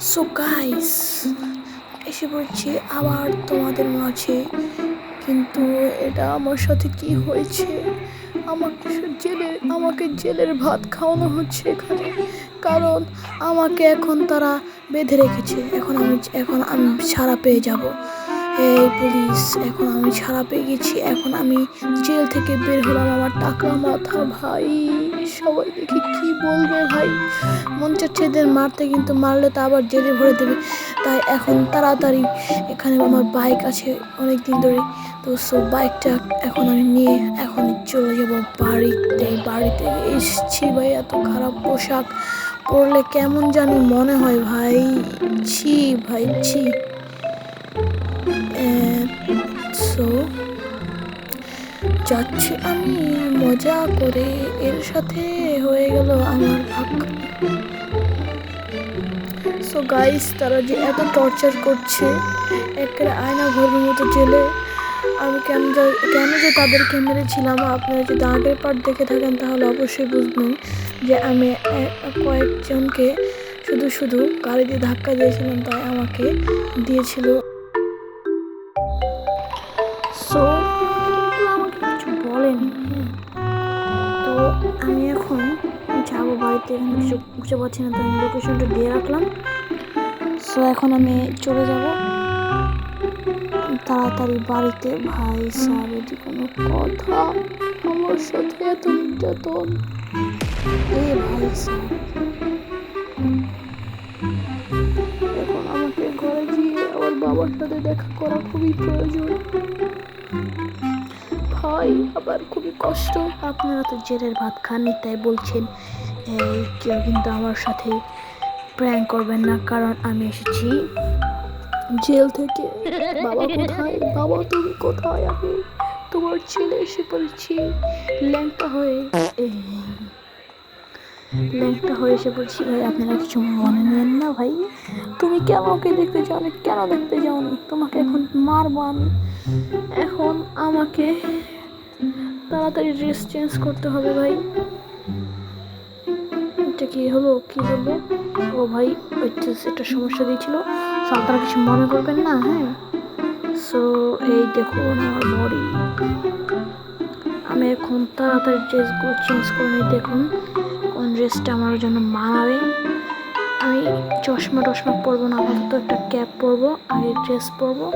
So guys এসে পড়ছি আবার তোমাদের মাঝে। কিন্তু এটা আমার সাথে কি হয়েছে? আমাকে জেলে, আমাকে জেলের ভাত খাওয়ানো হচ্ছে এখানে। কারণ আমাকে এখন তারা বেঁধে রেখেছে। এখন আমি এখন আমি ছাড়া পেয়ে যাব। এই পুলিশ, এখন আমি ছাড়া পেয়ে গেছি। এখন আমি জেল থেকে বের হলাম আমার টাকা মাথা, ভাই। সবাই দেখি কি বলবে, ভাই। মন চাচ্ছে এদের মারতে, কিন্তু মারলে তো আবার জেলে ভরে দেবে। তাই এখন তাড়াতাড়ি, এখানে আমার বাইক আছে অনেক দিন ধরে। তো সো বাইকটা এখন আমি নিয়ে এখন চলে যাব বাড়িতে। বাড়িতে এসছি, ভাই, এত খারাপ পোশাক পরলে কেমন জানি মনে হয়, ভাই। ছি ভাই, ছি। সো যাচ্ছি আমি মজা করে। এর সাথে হয়ে গেল আমার ভাগ। সো গাইস তারা যে এত টর্চার করছে একটা আয়না ঘরের মতো জেলে। আমি কেন কেন যে তাদেরকে মেরেছিলাম আপনারা যদি আগের পার্ট দেখে থাকেন, তাহলে অবশ্যই বুঝবেন যে আমি কয়েকজনকে শুধু শুধু গাড়ি দিয়ে ধাক্কা দিয়েছিলাম, তাই আমাকে দিয়েছিল। সো আমাকে কিছু বলেনি। তো আমি এখন যাব বাড়িতে, এখন কিছু বুঝতে পারছি না, তো আমি লোকেশনটা দিয়ে রাখলাম। সো এখন আমি চলে যাব। তাড়াতাড়ি বাড়িতে। ভাই স্যার এটি কোনো কথা। আমার সাথে এত নির্যাতন। এ ভাই স্যার। সাথে দেখা করা খুবই প্রয়োজন। ভাই আবার খুবই কষ্ট। আপনারা তো জেলের ভাত খাননি তাই বলছেন কেউ কিন্তু আমার সাথে প্র্যাঙ্ক করবেন না কারণ আমি এসেছি। জেল থেকে। বাবা কোথায়? বাবা তুমি কোথায়? আমি তোমার ছেলে এসে পড়েছি ল্যাংটা হয়ে। এই, হয়ে এসে পড়ছি ভাই আপনারা কিছু মনে নেন না ভাই। তুমি কেন ওকে দেখতে যাওনি? কেন দেখতে যাওনি? তোমাকে এখন মারবো আমি। এখন আমাকে তাড়াতাড়ি ড্রেস চেঞ্জ করতে হবে ভাই। এটা কি হলো? কি বলল? ও ভাই একটা সমস্যা দিয়েছিল। So, আপনারা কিছু মনে করবেন না হ্যাঁ? সো এই দেখুন আমার বডি। আমি এখন তাড়াতাড়ি ড্রেসগুলো চেঞ্জ করে নিই দেখুন। কোন ড্রেসটা আমার জন্য মানাবে? আমি চশমা টশমা পরবো না আপাতত একটা ক্যাপ পরবো, আগে ড্রেস পরবো,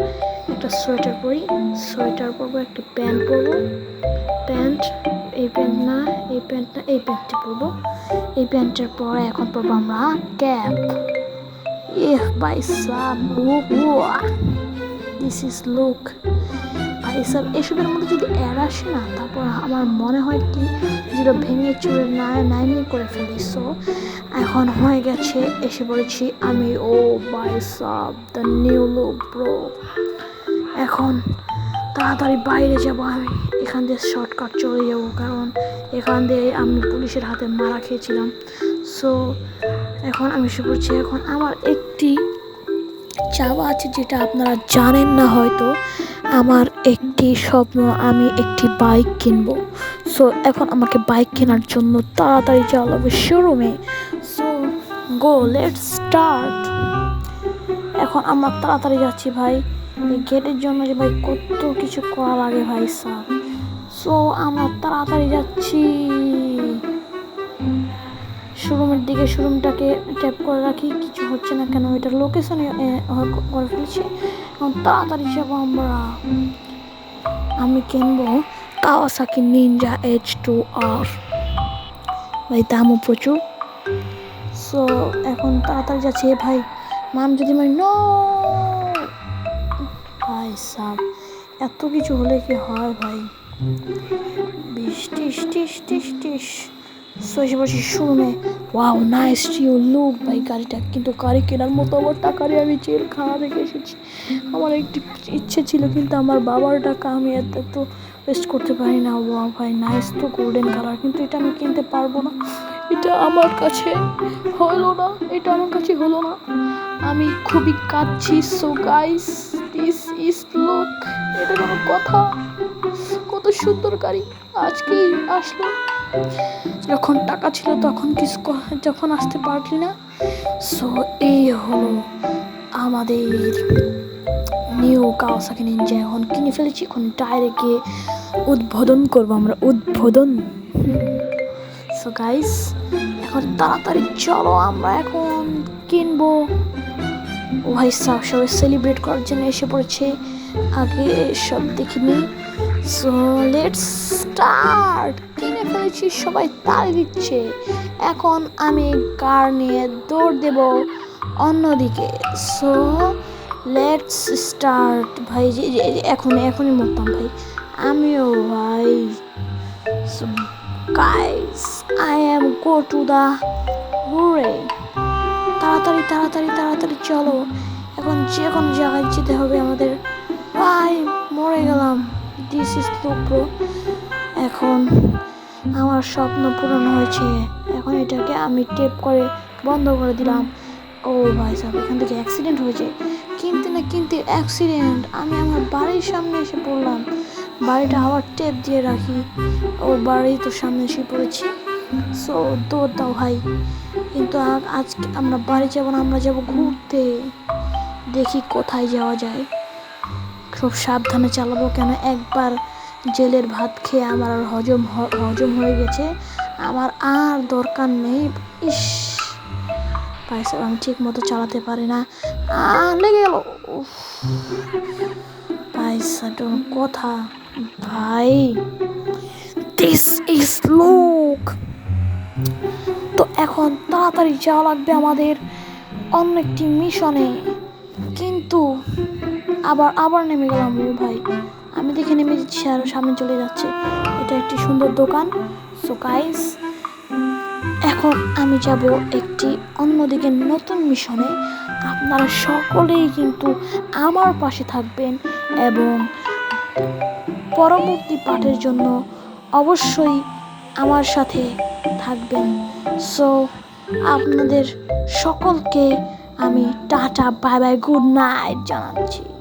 একটা সোয়েটার পরি সোয়েটার পরবো, একটা প্যান্ট পরবো। প্যান্ট এই প্যান্ট না, এই প্যান্ট না, এই প্যান্টটি পরবো। এই প্যান্টের পরে এখন পরবো আমরা ক্যাপ ইহ ভাই সাব দিস ইজ লুক ভাই সাব এসবের মধ্যে যদি অ্যাড আসে না, তারপর আমার মনে হয় কি, যেটা ভেঙে চুরে না নাইমিয়ে করে ফেলি। সো এখন হয়ে গেছে, এসে পড়েছি আমি, ও বাই সাব দ্য নিউ লুক ব্রো এখন তাড়াতাড়ি বাইরে যাব আমি। এখান দিয়ে শর্টকাট চলে যাব, কারণ এখান দিয়ে আমি পুলিশের হাতে মারা খেয়েছিলাম। সো এখন আমি শুরু করছি এখন আমার একটি চাওয়া আছে, যেটা আপনারা জানেন না হয়তো। আমার একটি স্বপ্ন, আমি একটি বাইক কিনবো। সো এখন আমাকে বাইক কেনার জন্য তাড়াতাড়ি যাওয়া লাগবে শোরুমে সো গো লেট স্টার্ট এখন আমরা তাড়াতাড়ি যাচ্ছি ভাই। এই গেটের জন্য যে ভাই কত কিছু করা লাগে ভাই স্যার সো আমরা তাড়াতাড়ি যাচ্ছি। শোরুমের দিকে শোরুমটাকে ট্যাপ করে রাখি। কিছু হচ্ছে না কেন এটার লোকেশনে করে ফেলেছি। এখন তাড়াতাড়ি যাব আমরা। আমি কিনবো কাওয়াসাকি নিনজা এইচ টু আর ভাই, দামও প্রচুর। সো এখন তাড়াতাড়ি যাচ্ছে। ভাই মাম যদি মানে নো ভাই সাব এত কিছু হলে কি হয় ভাই? বিশ টিস টিস টিস টিস সো বসে শুনে ওয়াও নাইস ইউ লুক ভাই, গাড়িটা। কিন্তু গাড়ি কেনার মতো আমার টাকা নিয়ে আমি জেলখানা থেকে এসেছি। আমার একটি ইচ্ছে ছিল, কিন্তু আমার বাবার টাকা আমি এত এত ওয়েস্ট করতে পারি না। ওয়া ভাই নাইস তো গোল্ডেন কালার কিন্তু এটা আমি কিনতে পারব না। এটা আমার কাছে হলো না, এটা আমার কাছে হলো না। আমি খুবই কাঁদছি। So guys this is look এটা কোনো কথা। কত সুন্দর গাড়ি। আজকেই আসলো। যখন টাকা ছিল তখন কিছু যখন আসতে পারলি না। সো এই হলো আমাদের নিউ কাওয়াসাকি নিনজা এখন কিনে ফেলেছি, এখন ডাইরেক্ট গিয়ে উদ্বোধন করব আমরা। উদ্বোধন। সো গাইস এখন তাড়াতাড়ি চলো, আমরা এখন কিনবো। ভাই সাহ সবাই সেলিব্রেট করার জন্য এসে পড়েছে। আগে সব দেখিনি। সো লেটস স্টার্ট কিনে ফেলেছি, সবাই তাড়ি দিচ্ছে। এখন আমি কার নিয়ে দৌড় দেব অন্যদিকে। সো লেটস স্টার্ট ভাই, যে এখনই এখনই মরতাম ভাই। আমিও ভাই। So guys I am go to the হুরে তাড়াতাড়ি তাড়াতাড়ি তাড়াতাড়ি চলো। এখন যে কোনো জায়গায় যেতে হবে আমাদের। ভাই, মরে গেলাম। দিস ইজ লুপ্রো এখন আমার স্বপ্ন পূরণ হয়েছে। এখন এটাকে আমি টেপ করে বন্ধ করে দিলাম। ও ভাই সাহেব, এখান থেকে অ্যাক্সিডেন্ট হয়েছে। কিনতে না কিনতে অ্যাক্সিডেন্ট আমি আমার বাড়ির সামনে এসে পড়লাম। বাড়িটা আবার টেপ দিয়ে রাখি। ও বাড়ি তো সামনে এসে পড়েছি। সো দৌড় দাও ভাই, কিন্তু আজকে আমরা বাড়ি যাব না, আমরা যাব ঘুরতে। দেখি কোথায় যাওয়া যায়। খুব সাবধানে চালাবো কেন? একবার জেলের ভাত খেয়ে আমার আর হজম হজম হয়ে গেছে। আমার আর দরকার নেই। ইস পয়সা আমি ঠিক মতো চালাতে পারি না। লেগে গেল। কথা। ভাই দিস ইজ লোক এখন তাড়াতাড়ি যাওয়া লাগবে আমাদের অন্য একটি মিশনে। কিন্তু আবার আবার নেমে গেলাম রে ভাই। আমি দেখে নেমে যাচ্ছি আর সামনে চলে যাচ্ছে। এটা একটি সুন্দর দোকান। সো গাইস এখন আমি যাব একটি অন্যদিকে নতুন মিশনে। আপনারা সকলেই কিন্তু আমার পাশে থাকবেন এবং পরবর্তী পাঠের জন্য অবশ্যই আমার সাথে থাকবেন। সো আপনাদের সকলকে আমি tata bye bye good night জানাচ্ছি।